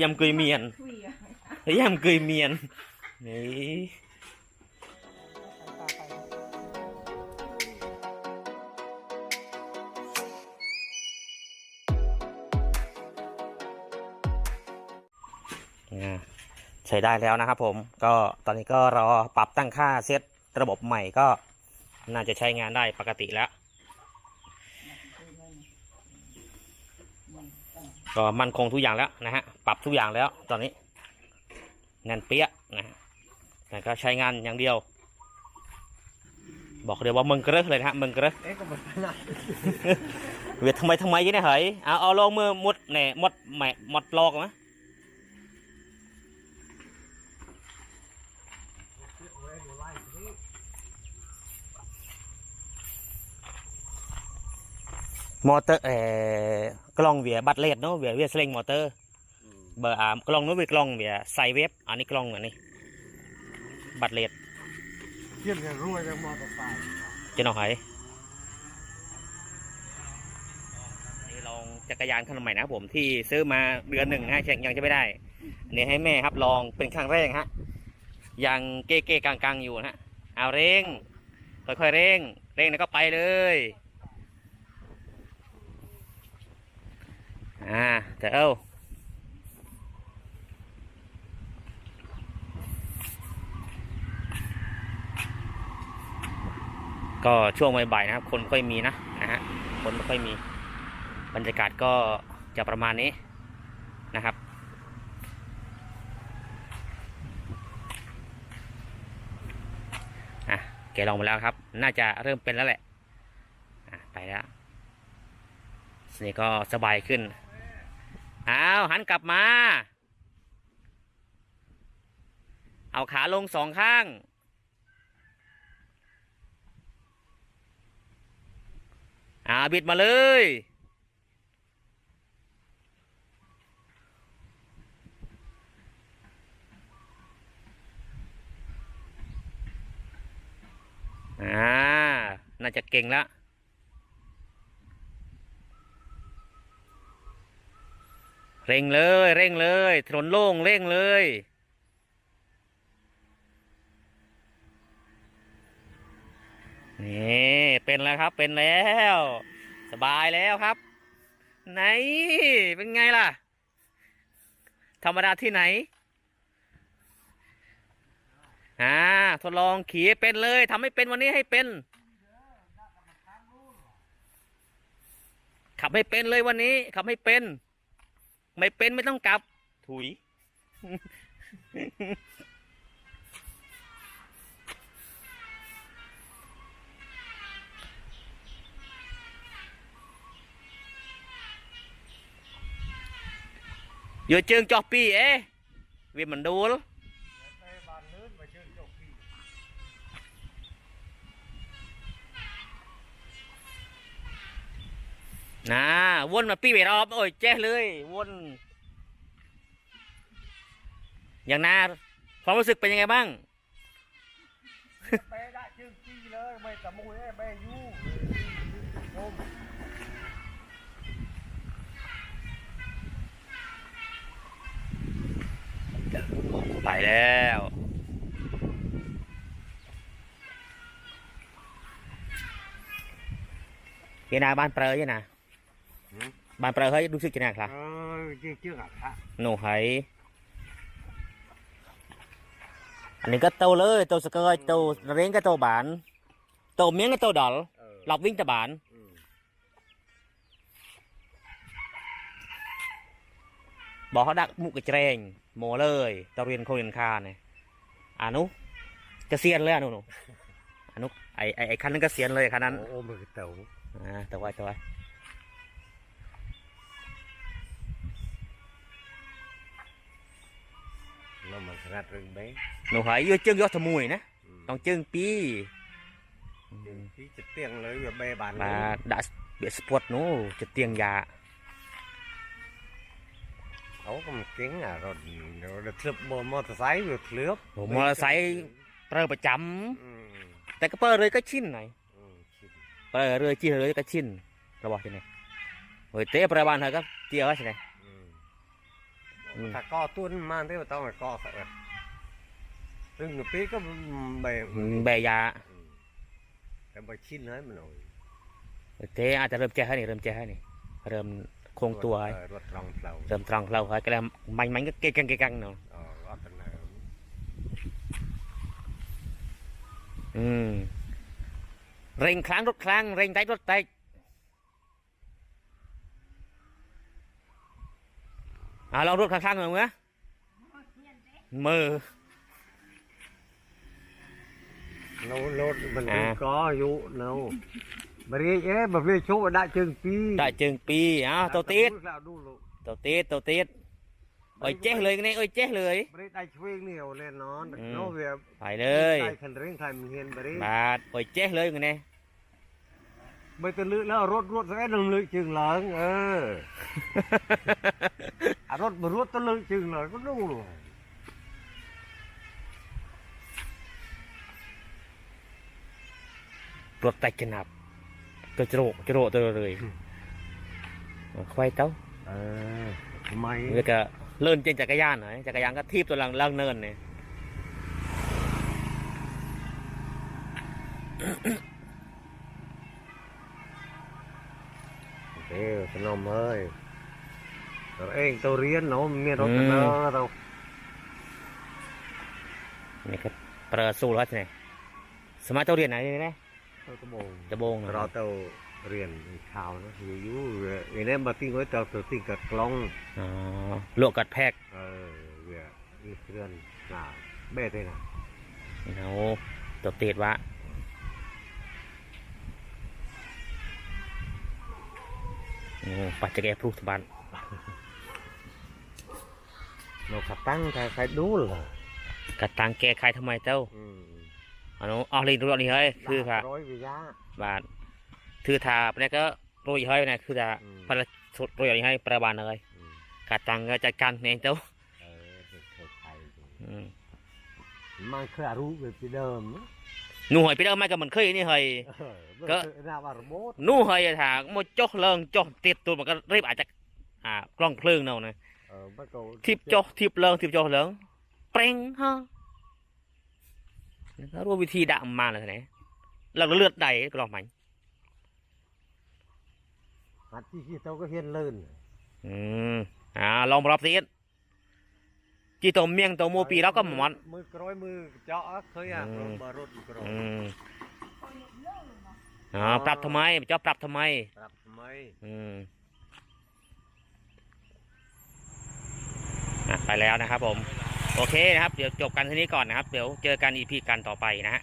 ยำกุยเมียนคุยอะยำกุยเมียนนี่อ่าใช้ได้แล้วนะครับผมก็ตอนนี้ก็รอปรับตั้งค่าเซตระบบใหม่ก็น่าจะใช้งานได้ปกติแล้ว ก็มันคงทุกอย่างแล้วนะฮะปรับทุกอย่างแล้วตอนนี้แน่นเปี้ยนะฮะแต่ก็ใช้งานอย่างเดียว บอกเดียวว่ามึงกระเลยนะฮะมึงกระเอ๊ะก็มันขนาดเวียทำไมทำไมยี่เนี่ยเฮ้ยเอาเอาลงมือมุดแหน่มดแหม่มดลอกมะมอเตอร์เอ่อ กล้องเวียบัตเลดเนาะเวียเวียสลิงมอเตอร์เบอร์อามกล้องนู้นเวียกล้องเวียไซเวฟอันนี้กล้องอันนี้บัตเลดเที่ยงกันรวยกันมอเตอร์ไซค์จะเอาไหายนี่ลองจักรยานคันใหม่นะครับผมที่ซื้อมาเดือนหนึ่งฮะเช็คยังจะไม่ได้อันนี้ให้แม่ครับลองเป็นครั้งแรกฮะยังเก้เก้กังกังๆอยู่นะฮะเอาเร่งค่อยๆเร่ง เร่งแล้วก็ไปเลย อ่าแต่เอ้าก็ช่วงบ่ายๆนะครับ คนค่อยมีนะนะฮะคนไม่ค่อยมี บรรยากาศก็จะประมาณนี้นะครับ อะแกลองมาแล้วครับ น่าจะเริ่มเป็นแล้วแหละ อะ ไปแล้วทีนี้ก็สบายขึ้น อ้าวหันกลับมา เอาขาลงสองข้าง อ่าบิดมาเลย อ่า น่าจะเก่งแล้ว เร่งเลย เร่งเลย ถนนโล่งเร่งเลย นี่เป็นแล้วครับเป็นแล้ว สบายแล้วครับ ไหนเป็นไงล่ะ ธรรมดาที่ไหนอ่าทดลองขี่เป็นเลยทำให้เป็นวันนี้ให้เป็นขับให้เป็นเลยวันนี้ขับให้เป็น ไม่เป็นไม่ต้องกลับ ถุย Vừa chương cho pi ấy Vì mình đua lắm น่าวนมาปี้ไปรอบโอ้ยแจ้เลยวนอย่างน่าความรู้สึกเป็นยังไงบ้างไปได้เชิงพี่เลยไม่ตะมุยเอ้ยไม่ยู่โอมไปแล้วเยนาบ้านเปรย์ยนะ บ้านเปรย์เฮ้ยรู้สึกจะไงครับเออจริงจริงอะค่ะหนูเฮ้ยอันนี้ก็โตเลยโตสเกยโตเร้งก็โตบานโตเมียงก็โตดอลเออหลับวิ่งตะบานอืมบอกเขาดักมุกกระเจรงโมเลยตะเรียนโคเรียนคาเนี่ยอานุเกษียณเลยอะหนุหนูอานุไอไอไอคันนั้นเกษียณเลยคันนั้นโอ้มือเต่าอ่าแต่ว่าแต่ว่า នៅមកស្ងាត់រឹងបែនោះហើយយកជើងយកតែមួយណាຕ້ອງជើងពីរជើងពីរចិត្តទៀងលើវាបែបានបាទដាក់វាស្ពត់នោះចិត្តទៀងយ៉ាអូកុំទៀងអារត់ទៅធ្លឹបម៉ូតូស័យវាធ្លឹបម៉ូតូស័យប្រើប្រចាំតែកពើរឿយក៏ឈិនហើយប្រើរឿយជិះរឿយក៏ឈិនរបស់ទីនេះហើយទេប្រើបានហើយក៏ជាហើយនេះ ตอร์ไซค์เปิดประจ อืม ำแต่ก็เปิดเลยก็ชินหน่อย อืมชิบ เปิดเลยจีเลยก็ชินเราบอกใช่ไหมเฮ้ยเตะประบาลเธอก็เตี้ยก็ใช่ไหม อืม อืม ถ้าก็ตุ้นมาที่ว่าต้องก็ใส่ซึ่งปีก็เบะ แบยา แต่ไปชิ้นให้มันหน่อย เจ๊อาจจะเริ่มแจ้ให้นี่เริ่มแจ้ให้นี่เริ่มคงตัวให้ เออรถรองเรา เริ่มตรองเราให้ก็แล้วมันมันก็เก่งเก่งเก่งเนาะ เออว่ากันนะ อืมเร่งครั้ง อ่าลองรถครั้งๆหน่อยมั้ยมือเรารถมันอ่าก็อยู่เราบริเอ๊ะแบบนี้ชุบได้จึงปีได้จึงปีอ้าวตัวติดแล้วดูลูกตัวติดตัวติดโอ้ยเจ๊เลยนี่โอ้ยเจ๊เลยบริได้ช่วยนี่เอาแน่นอนอืมโน้เวียไปเลยได้คันเร่งใครมีเห็นบริบาทโอ้ยเจ๊เลยไงเนี่ยไม่ต้องลึกแล้วรถรถสักหนึ่งลึกจึงเหลิงเอออะ รถบรถต้องลึกจึงเหลิงก็ดูเลยรถไต่กระนับตัวจโรกจโรกตัวเลยควายเต้าเออทำไมแล้วก็เลื่อนเจนจักรยานหน่อยจักรยานก็ทีบตัวหลังล่างเนินเนี่ยเอ้ยขนมเอ้ย ตัวเองตัวเรียนเนาะมีรถกันเนาะเรานี่ก็ประสูแล้วใช่ไหมสมัยตัวเรียนไหนนี่นะเราตะโบงจะโบงเหรอเราตัวเรียนข่าวนะอยู่อยู่ไอ้เนี่ยมาติ้งไว้ตัวตัวติ้งกับกล้องอ๋อลวกกัดแพกเออเวียอีเรือนหนาเบ้ด้วยนะเอาตัวติดวะโอ้ปัจจัยพลุสบัน เราขับตั้งใครใครดูเหรอกระตังแก้ไขทำไมเจ้าอืมอันนู้นอ๋อลินรู้อันนี้เฮ้ยคือค่ะร้อยวิยาบาทคือทาเนี่ยก็โรยเฮ้ยเนี่ยคือจะอืมประสุดโรยอย่างนี้ให้ประบาลเลยอืมกระตังก็จัดการเองเจ้าเออเคยใครอืมมันเคยรู้แบบที่เดิมนะหนูหอยไปเด้อไม่ก็เหมือนเคยนี่เฮ้ยเออมันก็เคยน่าว่าระบบหนูเฮ้ยถาโมจกเลิงจกติดตัวมันก็รีบอาจจะอ่ากล้องเพลิงเนาะนะเออมันก็ทิบจกทิบเลิงทิบจกเลิงเปร่งฮะ ធៀបចុះធៀបឡើងធៀបចុះឡើងប្រេងហ៎រួមវិធីដាក់អំម៉ានហ្នឹងឡើងលឿនដៃកន្លោះមាញ់ហាត់ជីទៅក៏ហ៊ានលឿនអឺអាឡងប្រອບទៀតជីទៅមៀងទៅមួពីរក៏មិនមត់មើលក្រោយមើលកញ្ចក់ឃើញអាបើរត់ក្រោយអឺប្រាប់ថ្មីបញ្ចុះប្រាប់ថ្មីប្រាប់ថ្មីអឺ ไปแล้วนะครับผม โอเคนะครับ เดี๋ยวจบกันที่นี้ก่อนนะครับ เดี๋ยวเจอกันอีพีกันต่อไปนะฮะ